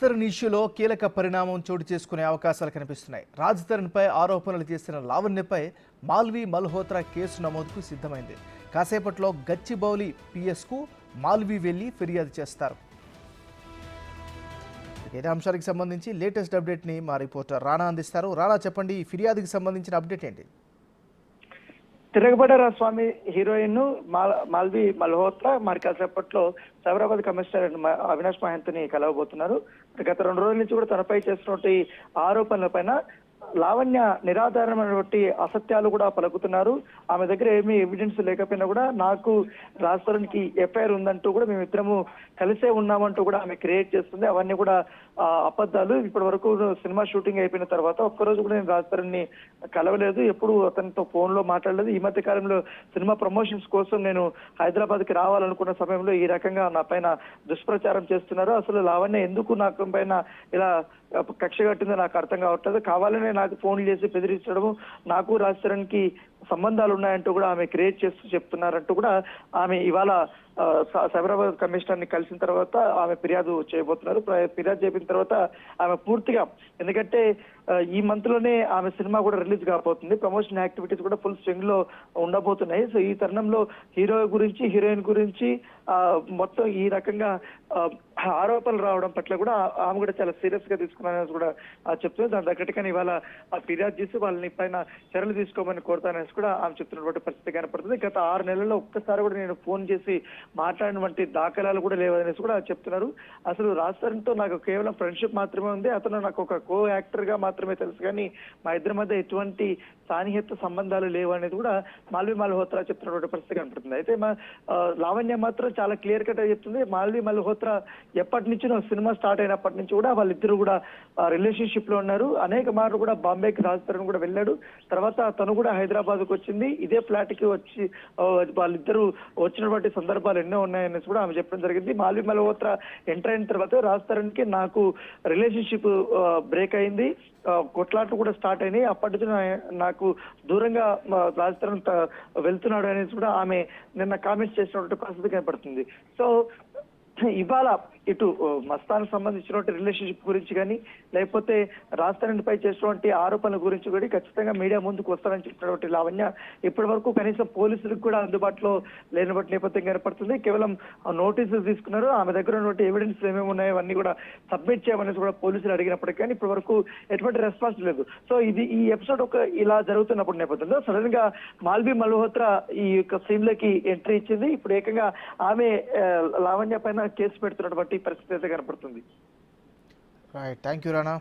తరుణ్ ఇష్యూలో కీలక పరిణామం చోటు చేసుకునే అవకాశాలు కనిపిస్తున్నాయి. రాజ్ ఆరోపణలు చేసిన లావణ్యపై మాల్వి మల్హోత్రా కేసు నమోదుకు సిద్ధమైంది. కాసేపట్లో గచ్చిబౌలి పిఎస్కు మాల్వి వెళ్ళి ఫిర్యాదు చేస్తారు. ఇదే అంశానికి సంబంధించి లేటెస్ట్ అప్డేట్ని మా రిపోర్టర్ రాణా అందిస్తారు. రాణా చెప్పండి ఈ ఫిర్యాదుకి సంబంధించిన అప్డేట్ ఏంటి? తిరగబడ్డారా స్వామి హీరోయిన్ మాల్- మాల్వి మల్హోత్రా? మరి కాసేపట్లో సైబరాబాద్ కమిషనర్ మ- అవినాష్ మహంత్ని కలవబోతున్నారు. గత రెండు రోజుల నుంచి కూడా తనపై చేస్తున్నటువంటి ఆరోపణల పైన లావణ్య నిరాధారమైనటువంటి అసత్యాలు కూడా పలుకుతున్నారు. ఆమె దగ్గర ఏమీ ఎవిడెన్స్ లేకపోయినా కూడా నాకు రాజస్థాన్కి ఎఫ్ఐఆర్ ఉందంటూ కూడా మేమిద్దరము కలిసే ఉన్నామంటూ కూడా ఆమె క్రియేట్ చేస్తుంది. అవన్నీ కూడా అబద్ధాలు. ఇప్పటి వరకు సినిమా షూటింగ్ అయిపోయిన తర్వాత ఒక్కరోజు కూడా నేను రాజస్థాన్ని కలవలేదు. ఎప్పుడు అతనితో ఫోన్లో మాట్లాడలేదు. ఈ మధ్య కాలంలో సినిమా ప్రమోషన్స్ కోసం నేను హైదరాబాద్కి రావాలనుకున్న సమయంలో ఈ రకంగా నా పైన దుష్ప్రచారం చేస్తున్నారు. అసలు లావణ్య ఎందుకు నాకు పైన ఇలా కక్ష కట్టిందో నాకు అర్థం కావట్లేదు. కావాలని నాకు ఫోన్ చేసి బెదిరించడము నాకు రాజస్థాన్కి సంబంధాలు ఉన్నాయంటూ కూడా ఆమె క్రియేట్ చేస్తూ చెప్తున్నారంటూ కూడా ఆమె ఇవాళ సైబరాబాద్ కమిషనర్ని కలిసిన తర్వాత ఆమె ఫిర్యాదు చేయబోతున్నారు. ఫిర్యాదు చేపిన తర్వాత ఆమె పూర్తిగా ఎందుకంటే ఈ మంత్లోనే ఆమె సినిమా కూడా రిలీజ్ కాబోతుంది. ప్రమోషన్ యాక్టివిటీస్ కూడా ఫుల్ స్ట్రింగ్లో ఉండబోతున్నాయి. సో ఈ తరుణంలో హీరో గురించి హీరోయిన్ గురించి మొత్తం ఈ రకంగా ఆరోపణలు రావడం పట్ల కూడా ఆమె కూడా చాలా సీరియస్గా తీసుకున్నారని కూడా చెప్తుంది దాని తగ్గట్టుగానే ఇవాళ ఆ ఫిర్యాదు చేసి వాళ్ళని పైన చర్యలు తీసుకోమని కోరుతానని కూడా ఆమె చెప్తున్నటువంటి పరిస్థితి కనపడుతుంది. గత ఆరు నెలల్లో ఒక్కసారి కూడా నేను ఫోన్ చేసి మాట్లాడినటువంటి దాఖలాలు కూడా లేవనేసి కూడా చెప్తున్నారు. అసలు రాజస్థాన్తో నాకు కేవలం ఫ్రెండ్షిప్ మాత్రమే ఉంది. అతను నాకు ఒక కో యాక్టర్గా మాత్రమే తెలుసు. కానీ మా ఇద్దరి మధ్య ఎటువంటి సాన్నిహిత సంబంధాలు లేవు అనేది కూడా మాల్వి మల్హోత్రా చెప్తున్నటువంటి పరిస్థితి కనపడుతుంది. అయితే మా లావణ్య మాత్రం చాలా క్లియర్ కట్గా చెప్తుంది. మాల్వి మల్హోత్రా ఎప్పటి నుంచి సినిమా స్టార్ట్ అయినప్పటి నుంచి కూడా వాళ్ళిద్దరు కూడా రిలేషన్షిప్లో ఉన్నారు. అనేక మార్లు కూడా బాంబేకి రాజస్థాన్ కూడా వెళ్ళాడు. తర్వాత తను కూడా హైదరాబాద్కు వచ్చింది. ఇదే ఫ్లాట్కి వచ్చి వాళ్ళిద్దరూ వచ్చినటువంటి సందర్భాలు ఎన్నో ఉన్నాయనేసి కూడా ఆమె చెప్పడం జరిగింది. మాల్వి మల్హోత్రా ఎంటర్ అయిన తర్వాత రాజస్థాన్కి నాకు రిలేషన్షిప్ బ్రేక్ అయింది. కొట్లాట్లు కూడా స్టార్ట్ అయినాయి. అప్పటి నుంచి నాకు దూరంగా మా త- వెళ్తున్నాడు అనేసి కూడా ఆమె నిన్న కామెంట్స్ చేసినటువంటి పరిస్థితి కనపడుతుంది. సో ఇవాళ ఇటు మస్తాన్ సంబంధించినటువంటి రిలేషన్షిప్ గురించి కానీ లేకపోతే రాజధానిపై చేసినటువంటి ఆరోపణల గురించి కూడా ఖచ్చితంగా మీడియా ముందుకు వస్తారని చెప్పినటువంటి లావణ్య ఇప్పటి వరకు కనీసం పోలీసులకు కూడా అందుబాటులో లేనటువంటి నేపథ్యం కనపడుతుంది. కేవలం నోటీసులు తీసుకున్నారు. ఆమె దగ్గర ఉన్నటువంటి ఎవిడెన్స్ ఏమేమి ఉన్నాయో అవన్నీ కూడా సబ్మిట్ చేయమనేసి కూడా పోలీసులు అడిగినప్పటికీ కానీ ఇప్పటి వరకు ఎటువంటి రెస్పాన్స్ లేదు. సో ఇది ఈ ఎపిసోడ్ ఒక ఇలా జరుగుతున్నప్పుడు నేపథ్యంలో సడన్గా మాల్వి మల్హోత్రా ఈ యొక్క సీన్లోకి ఎంట్రీ ఇచ్చింది. ఇప్పుడు ఏకంగా ఆమె లావణ్య పైన కేసు పెడుతున్నటువంటి పరిస్థితి అయితే కనపడుతుంది. Right thank you Rana